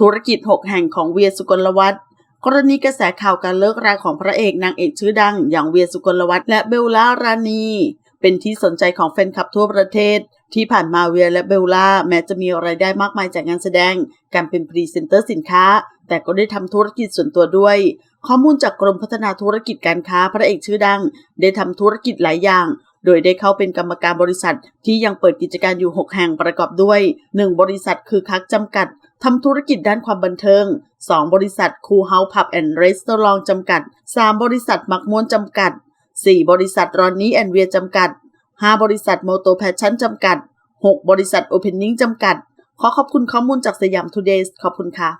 ธุรกิจ 6 แห่งของเวียสุกลวัฒน์กรณีกระแสข่าวการเลิกราของพระเอกนางเอกชื่อดัง อย่างเวียสุกลวัฒน์และเบลล่ารานี เป็นที่สนใจของแฟนคลับทั่วประเทศ ที่ผ่านมาเวียและเบลล่าแม้จะมีรายได้มากมายจากงานแสดง การเป็นพรีเซนเตอร์สินค้า แต่ก็ได้ทำธุรกิจส่วนตัวด้วย ข้อมูลจากกรมพัฒนาธุรกิจการค้าพระเอกชื่อดัง ได้ทำธุรกิจหลายอย่างโดยได้เข้าเป็นกรรมการบริษัทที่ยังเปิดกิจการอยู่ 6 แห่งประกอบด้วย 1 บริษัทคือคักจำกัด ทำธุรกิจด้านความบันเทิง 2 บริษัทคูเฮาผับแอนด์รีสตอรองจำกัด 3 บริษัทมักม้วนจำกัด 4 บริษัทรอนนี่แอนเวียจำกัด 5 บริษัทโมโตแพชชั่นจำกัด 6 บริษัทโอเพนนิ่งจำกัด ขอขอบคุณข้อมูลจากสยามทูเดย์ขอบคุณค่ะ